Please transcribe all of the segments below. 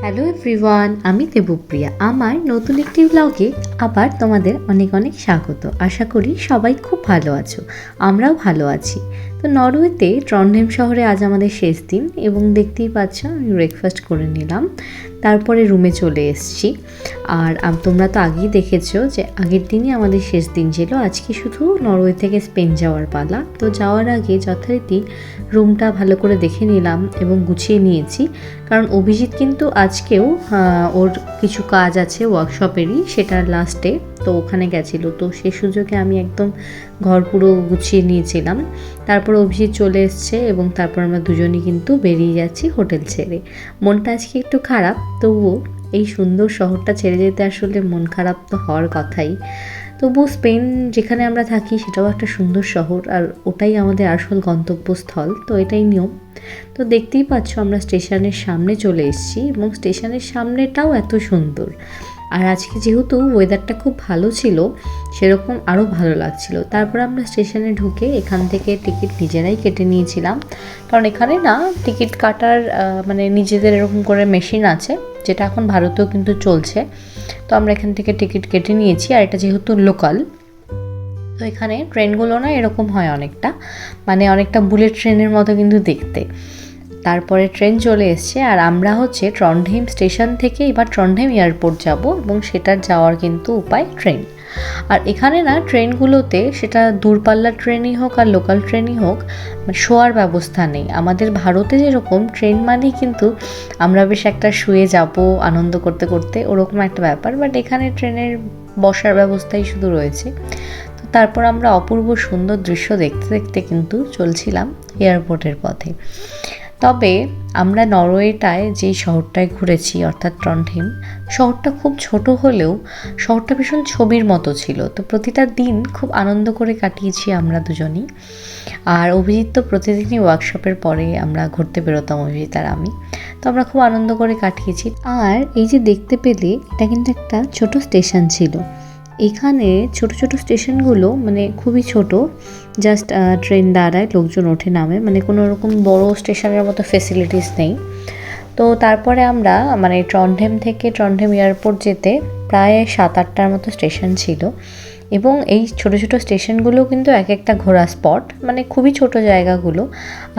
Hello everyone আমি দেবপ্রিয়া। আমার নতুন একটি ব্লগে আবার তোমাদের অনেক অনেক স্বাগত। আশা করি সবাই খুব ভালো আছো। আমরাও ভালো আছি। তো নরওয়েতে ট্রনডেম শহরে আজ আমাদের শেষ দিন এবং দেখতেই পাচ্ছ, আমি ব্রেকফাস্ট করে নিলাম। তারপরে রুমে চলে এসেছি। আর তোমরা তো আগেই দেখেছ যে আগের দিনই আমাদের শেষ দিন ছিল। আজকে শুধু নরওয়ে থেকে স্পেন যাওয়ার পালা। তো যাওয়ার আগে যথারীতি রুমটা ভালো করে দেখে নিলাম এবং গুছিয়ে নিয়েছি। কারণ অভিজিৎ কিন্তু আজকেও ওর কিছু কাজ আছে ওয়ার্কশপেরই সেটার লাস্টে তো ওখানে গেছিল। তো সে সুযোগে আমি একদম ঘর পুরো গুছিয়ে নিয়েছিলাম। তারপর অভিজিৎ চলে এসছে এবং তারপর আমরা দুজনই কিন্তু বেরিয়ে যাচ্ছি হোটেল ছেড়ে। মনটা আজকে একটু খারাপ, তবুও এই সুন্দর শহরটা ছেড়ে যেতে আসলে মন খারাপ তো হওয়ার কথাই। তবু স্পেন যেখানে আমরা থাকি সেটাও একটা সুন্দর শহর আর ওটাই আমাদের আসল গন্তব্যস্থল, তো এটাই নিয়ম। তো দেখতেই পাচ্ছ আমরা স্টেশনের সামনে চলে এসেছি এবং স্টেশনের সামনেটাও এত সুন্দর। আর আজকে যেহেতু ওয়েদারটা খুব ভালো ছিল, সেরকম আরও ভালো লাগছিল। তারপর আমরা স্টেশনে ঢুকে এখান থেকে টিকিট নিজেরাই কেটে নিয়েছিলাম। কারণ এখানে না টিকিট কাটার মানে নিজেদের এরকম করে মেশিন আছে, যেটা এখন ভারতেও কিন্তু চলছে। তো আমরা এখান থেকে টিকিট কেটে নিয়েছি, আর এটা যেহেতু লোকাল তো এখানে ট্রেনগুলো না এরকম হয় অনেকটা। মানে অনেকটা বুলেট ট্রেনের মতো কিন্তু দেখতে। তারপরে ট্রেন চলে এসছে আর আমরা হচ্ছে ট্রন্ডহেম স্টেশন থেকে এবার ট্রন্ডহেম এয়ারপোর্ট যাব এবং সেটার যাওয়ার কিন্তু উপায় ট্রেন। আর এখানে না ট্রেনগুলোতে সেটা দূরপাল্লার ট্রেনই হোক আর লোকাল ট্রেনই হোক মানে শোয়ার ব্যবস্থা নেই। আমাদের ভারতে যেরকম ট্রেন মানেই কিন্তু আমরা বেশ একটা শুয়ে যাব আনন্দ করতে করতে, ওরকম একটা ব্যাপার। বাট এখানে ট্রেনের বসার ব্যবস্থাই শুধু রয়েছে। তো তারপর আমরা অপূর্ব সুন্দর দৃশ্য দেখতে দেখতে কিন্তু চলছিলাম এয়ারপোর্টের পথে। তবে আমরা নরওয়েটায় যে শহরটায় ঘুরেছি, অর্থাৎ ট্রন্ডহেম শহরটা খুব ছোট হলেও শহরটা ভীষণ ছবির মতো ছিল। তো প্রতিটা দিন খুব আনন্দ করে কাটিয়েছি আমরা দুজনেই। আর অভিজিৎ তো প্রতিদিনই ওয়ার্কশপের পরে আমরা ঘুরতে বেরোতাম, অভিজিৎ আর আমি। তো আমরা খুব আনন্দ করে কাটিয়েছি। আর এই যে দেখতে পেলে, এটা কিন্তু একটা ছোট স্টেশন ছিল। এখানে ছোট ছোট স্টেশনগুলো মানে খুবই ছোট জাস্ট ট্রেন দাঁড়ায়, লোকজন ওঠে, নামে মানে কোনো রকম বড় স্টেশনের মতো ফেসিলিটিস নেই। তো তারপরে আমরা মানে ট্রন্ডহেম থেকে ট্রন্ডহেম এয়ারপোর্ট যেতে প্রায় সাত আটটার মতো স্টেশন ছিল। এবং এই ছোট ছোট স্টেশনগুলো কিন্তু এক একটা ঘোরা স্পট মানে খুবই ছোট জায়গাগুলো।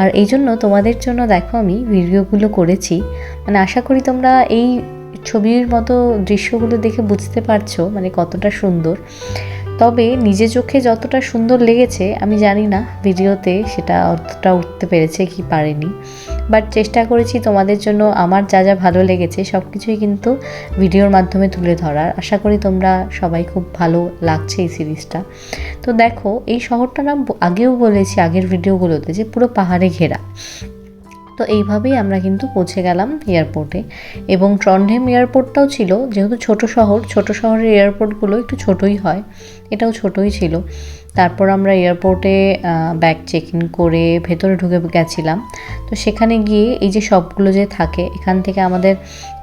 আর এই জন্য তোমাদের জন্য দেখো আমি ভিডিওগুলো করেছি। মানে আশা করি তোমরা এই ছবির মতো দৃশ্যগুলো দেখে বুঝতে পারছ মানে কতটা সুন্দর। তবে নিজে চোখে যতটা সুন্দর লেগেছে, আমি জানি না ভিডিওতে সেটা অতটা উঠতে পেরেছে কি পারেনি। বাট চেষ্টা করেছি তোমাদের জন্য আমার যা যা ভালো লেগেছে সব কিছুই কিন্তু ভিডিওর মাধ্যমে তুলে ধরার। আশা করি তোমরা সবাই খুব ভালো লাগছে এই সিরিজটা। তো দেখো, এই শহরটা না আগেও বলেছি আগের ভিডিওগুলোতে যে পুরো পাহাড়ে ঘেরা। তো এইভাবেই আমরা কিন্তু পৌঁছে গেলাম এয়ারপোর্টে। এবং ট্রন্ডেম এয়ারপোর্টটাও ছিল, যেহেতু ছোট শহর, ছোট শহরের এয়ারপোর্টগুলো একটু ছোটই হয়। এটাও ছোটই ছিল। তারপর আমরা এয়ারপোর্টে ব্যাগ চেক ইন করে ভেতরে ঢুকে গেছিলাম। তো সেখানে গিয়ে এই যে সবগুলো যে থাকে, এখান থেকে আমাদের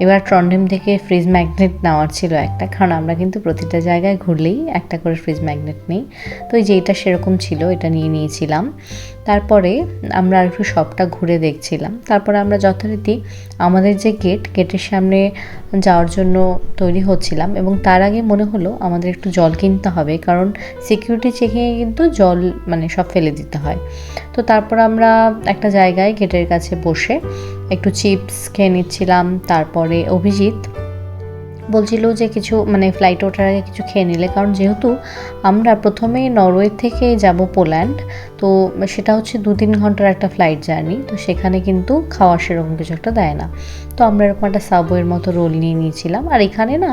এবার ট্রন্ডেম থেকে ফ্রিজ ম্যাগনেট নেওয়ার ছিল একটা। কারণ আমরা কিন্তু প্রতিটা জায়গায় ঘুরলেই একটা করে ফ্রিজ ম্যাগনেট নেই। তো এই যে এটা সেরকম ছিল, এটা নিয়ে নিয়েছিলাম। তারপরে আমরা আর একটু সবটা ঘুরে দেখছিলাম। তারপরে আমরা যথারীতি আমাদের যে গেট গেটের সামনে যাওয়ার জন্য তৈরি হচ্ছিলাম এবং তার আগে মনে হলো আমাদের একটু জল কিনতে হবে। কারণ সিকিউরিটি চেকিংয়ে কিন্তু জল মানে সব ফেলে দিতে হয়। তো তারপর আমরা একটা জায়গায় গেটের কাছে বসে একটু চিপস খেয়ে নিচ্ছিলাম, তারপরে অভিজিৎ বলছিল যে কিছু মানে ফ্লাইট ওঠার আগে কিছু খেয়ে নিলে। কারণ যেহেতু আমরা প্রথমে নরওয়ে থেকে যাব পোল্যান্ড, তো সেটা হচ্ছে দু তিন ঘণ্টার একটা ফ্লাইট জার্নি তো সেখানে কিন্তু খাওয়া সেরকম কিছু একটা দেয় না। তো আমরা এরকম একটা সাবওয়ের মতো রোল নিয়ে নিয়েছিলাম। আর এখানে না,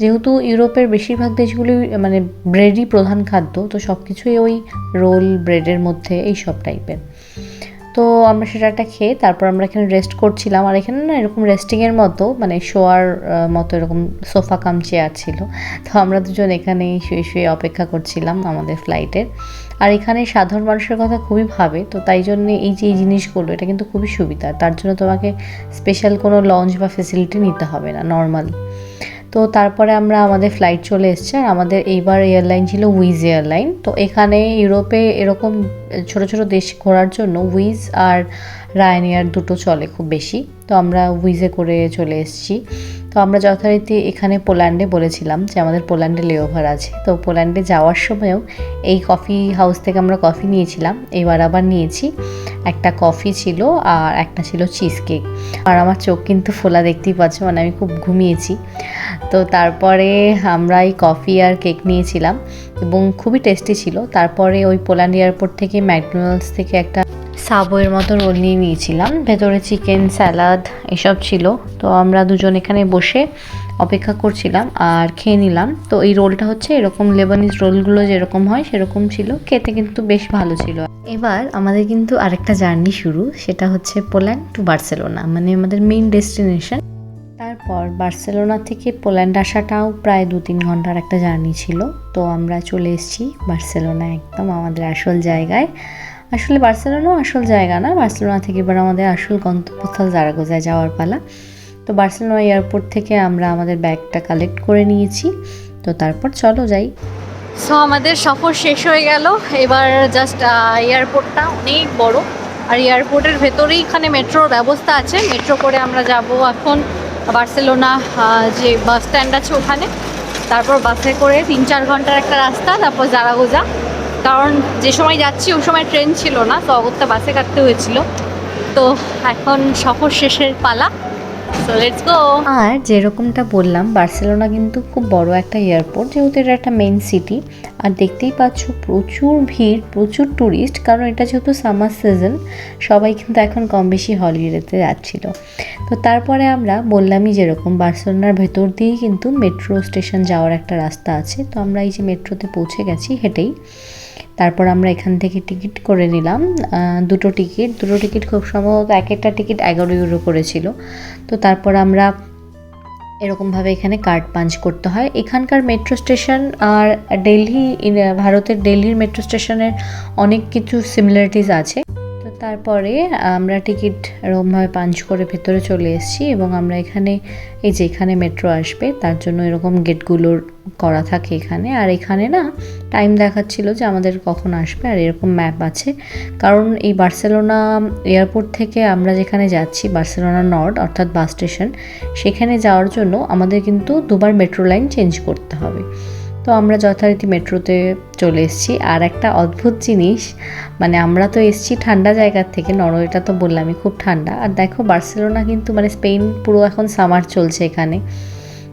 যেহেতু ইউরোপের বেশিরভাগ দেশগুলি মানে ব্রেডই প্রধান খাদ্য, তো সব কিছুই ওই রোল ব্রেডের মধ্যে, এই সব টাইপের তো আমরা সেটা একটা খেয়ে তারপর আমরা এখানে রেস্ট করছিলাম। আর এখানে না এরকম রেস্টিংয়ের মতো মানে শোয়ার মতো এরকম সোফা কাম চেয়ার ছিল। তো আমরা দুজন এখানেই শুয়ে শুয়ে অপেক্ষা করছিলাম আমাদের ফ্লাইটের আর এখানে সাধারণ মানুষের কথা খুবই ভাবে, তো তাই জন্য এই যে, এই জিনিসগুলো, এটা কিন্তু খুবই সুবিধা। তার জন্য তোমাকে স্পেশাল কোনো লঞ্চ বা ফেসিলিটি নিতে হবে না নর্মাল তো তারপরে আমরা আমাদের ফ্লাইট চলে এসছে। আর আমাদের এইবার এয়ারলাইন ছিল উইজ এয়ারলাইন তো এখানে ইউরোপে এরকম ছোট ছোট দেশ ঘোরার জন্য উইজ আর রায়নিয়ার দুটো চলে খুব বেশি। তো আমরা উইজে করে চলে এসেছি। তো আমরা যথারীতি এখানে পোল্যান্ডে বলেছিলাম যে আমাদের পোল্যান্ডে লেওভার আছে। তো পোল্যান্ডে যাওয়ার সময়ও এই কফি হাউস থেকে আমরা কফি নিয়েছিলাম। এবার আবার নিয়েছি। একটা কফি ছিল আর একটা ছিল চিজ কেক আর আমার চোখ কিন্তু ফোলা দেখতেই পাচ্ছ মানে আমি খুব ঘুমিয়েছি। তো তারপরে আমরা এই কফি আর কেক নিয়েছিলাম এবং খুবই টেস্টি ছিল। তারপরে ওই পোল্যান্ড এয়ারপোর্ট থেকে ম্যাকডোনাল্ডস থেকে একটা সাবওয়ের মতো রোল নিয়ে নিয়েছিলাম। ভেতরে চিকেন স্যালাড এসব ছিল। তো আমরা দুজন এখানে বসে অপেক্ষা করছিলাম আর খেয়ে নিলাম। তো এই রোলটা হচ্ছে এরকম লেবানিজ রোলগুলো যেরকম হয় সেরকম ছিল। খেতে কিন্তু বেশ ভালো ছিল। এবার আমাদের কিন্তু আরেকটা জার্নি শুরু। সেটা হচ্ছে পোল্যান্ড টু বার্সেলোনা মানে আমাদের মেইন ডেস্টিনেশন তারপর বার্সেলোনা থেকে পোল্যান্ড আসাটাও প্রায় দু তিন ঘণ্টার একটা জার্নি ছিল। তো আমরা চলে এসেছি বার্সেলোনা একদম আমাদের আসল জায়গায়। আসলে বার্সেলোনাও আসল জায়গা না, বার্সেলোনা থেকে এবার আমাদের আসল গন্তব্যস্থল জারাগোজায় যাওয়ার পালা। তো বার্সেলোনা এয়ারপোর্ট থেকে আমরা আমাদের ব্যাগটা কালেক্ট করে নিয়েছি। তো তারপর চলো যাই। সো আমাদের সফর শেষ হয়ে গেল। এবার জাস্ট এয়ারপোর্টটা অনেক বড়। আর এয়ারপোর্টের ভেতরেই এখানে মেট্রোর ব্যবস্থা আছে। মেট্রো করে আমরা যাব এখন বার্সেলোনা যে বাস স্ট্যান্ড আছে ওখানে। তারপর বাসে করে তিন চার ঘণ্টার একটা রাস্তা, তারপর জারাগোজা কারণ যে সময় যাচ্ছি, ওই সময় ট্রেন ছিল না, তো অগত্যা বাসে কাটতে হয়েছিল। তো এখন সফর শেষের পালা। আর যেরকমটা বললাম, বার্সেলোনা কিন্তু খুব বড় একটা এয়ারপোর্ট, যেহেতু এটা একটা মেইন সিটি আর দেখতেই পাচ্ছ প্রচুর ভিড়, প্রচুর ট্যুরিস্ট কারণ এটা যেহেতু সামার সিজন সবাই কিন্তু এখন কম বেশি হলিডেতে যাচ্ছিল। তো তারপরে আমরা বললামই যেরকম, বার্সেলোনার ভেতর দিয়েই কিন্তু মেট্রো স্টেশন যাওয়ার একটা রাস্তা আছে। তো আমরা এই যে মেট্রোতে পৌঁছে গেছি, হেঁটেই। তারপর আমরা এখান থেকে টিকিট করে নিলাম দুটো টিকিট। দুটো টিকিট খুব সম্ভবত এক একটা টিকিট এগারো ইউরো করেছিল। তো তারপর আমরা এরকমভাবে এখানে কার্ড পাঞ্চ করতে হয়। এখানকার মেট্রো স্টেশন আর দিল্লি, ভারতের দিল্লির মেট্রো স্টেশনের অনেক কিছু সিমিলারিটিস আছে। তারপরে আমরা টিকিট এরকমভাবে পাঞ্চ করে ভেতরে চলে এসেছি এবং আমরা এখানে, এই যে এখানে মেট্রো আসবে, তার জন্য এরকম গেটগুলোর করা থাকে এখানে। আর এখানে না টাইম দেখাচ্ছিল যে আমাদের কখন আসবে, আর এরকম ম্যাপ আছে। কারণ এই বার্সেলোনা এয়ারপোর্ট থেকে আমরা যেখানে যাচ্ছি, বার্সেলোনা নর্থ, অর্থাৎ বাস স্টেশন, সেখানে যাওয়ার জন্য আমাদের কিন্তু দুবার মেট্রো লাইন চেঞ্জ করতে হবে। তো আমরা যথারীতি মেট্রোতে চলে এসেছি। আর একটা অদ্ভুত জিনিস মানে আমরা তো এসেছি ঠান্ডা জায়গার থেকে, নরওয়েটা তো বললামই খুব ঠান্ডা। আর দেখো বার্সেলোনা কিন্তু মানে স্পেন পুরো এখন সামার চলছে এখানে।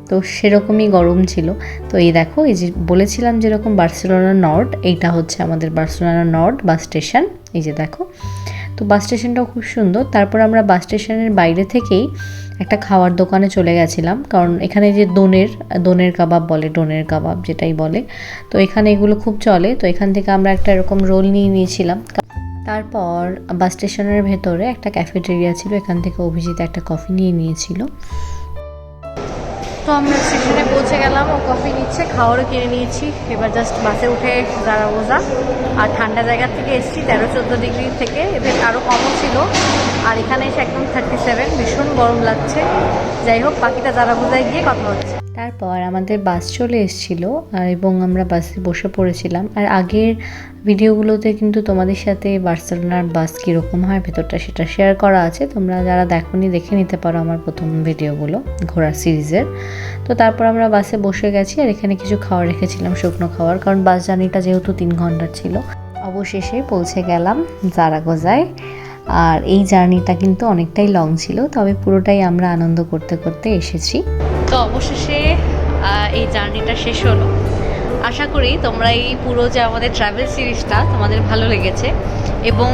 তো সেরকমই গরম ছিল। তো এই দেখো, এই যে বলেছিলাম যেরকম বার্সেলোনা নর্ড এইটা হচ্ছে আমাদের বার্সেলোনা নর্ড বাস স্টেশন। এই যে দেখো, তো বাস স্টেশনটাও খুব সুন্দর। তারপর আমরা বাস স্টেশনের বাইরে থেকেই একটা খাওয়ার দোকানে চলে গেছিলাম, কারণ এখানে যে দোনের দোনের কাবাব বলে, ডোনের কাবাব যেটাই বলে, তো এখানে এগুলো খুব চলে, তো এখান থেকে আমরা একটা এরকম রোল নিয়ে নিয়েছিলাম। তারপর বাস স্টেশনের ভেতরে একটা ক্যাফেটেরিয়া ছিল, এখান থেকে অভিজিৎ একটা কফি নিয়ে নিয়েছিল। তো আমরা স্টেশনে পৌঁছে গেলাম, ও কফি নিচ্ছে, খাওয়ারও কিনে নিয়েছি। এবার জাস্ট বাসে উঠে জারাগোজা আর ঠান্ডা জায়গা থেকে এসেছি, তেরো চোদ্দ ডিগ্রি থেকে। এবার আরও কমও ছিল। আর এখানে এসে একদম থার্টি সেভেন ভীষণ গরম লাগছে। যাই হোক, বাকিটা জারাগোজায় গিয়ে কথা হচ্ছে। তারপর আমাদের বাস চলে এসেছিল এবং আমরা বাসে বসে পড়েছিলাম। আর আগের ভিডিওগুলোতে কিন্তু তোমাদের সাথে বার্সেলোনার বাস কীরকম হয়, ভেতরটা সেটা শেয়ার করা আছে। তোমরা যারা দেখোনি, দেখে নিতে পারো আমার প্রথম ভিডিওগুলো ঘোরার সিরিজের। তো তারপর আমরা বাসে বসে গেছি আর এখানে কিছু খাওয়ার রেখেছিলাম, শুকনো খাওয়ার। কারণ বাস জার্নিটা যেহেতু তিন ঘণ্টার ছিল, অবশেষে পৌঁছে গেলাম জারাগোজায়। আর এই জার্নিটা কিন্তু অনেকটাই লং ছিল, তবে পুরোটাই আমরা আনন্দ করতে করতে এসেছি। তো অবশেষে এই জার্নিটা শেষ হলো। আশা করি তোমরা এই পুরো যে আমাদের ট্রাভেল সিরিজটা তোমাদের ভালো লেগেছে। এবং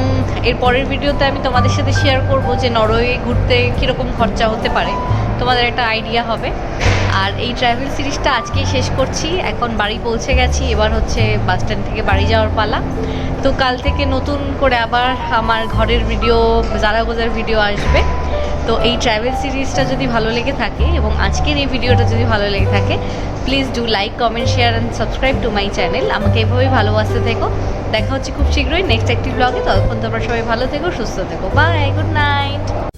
এর পরের ভিডিওতে আমি তোমাদের সাথে শেয়ার করব যে নরওয়ে ঘুরতে কীরকম খরচা হতে পারে। তোমাদের একটা আইডিয়া হবে। আর এই ট্রাভেল সিরিজটা আজকেই শেষ করছি। এখন বাড়ি পৌঁছে গেছি। এবার হচ্ছে বাস স্ট্যান্ড থেকে বাড়ি যাওয়ার পালা। তো কাল থেকে নতুন করে আবার আমার ঘরের ভিডিও জারা গোজার ভিডিও আসবে। তো এই ট্রাভেল সিরিজটা যদি ভালো লেগে থাকে এবং আজকের এই ভিডিওটা যদি ভালো লেগে থাকে please do like comment share and subscribe to my channel আমাকে এভাবেই ভালোবাসতে থেকো। দেখা হচ্ছে খুব শীঘ্রই নেক্সট একটি ব্লগে ততক্ষণ তোমরা সবাই ভালো থেকো, সুস্থ থেকো। Bye good night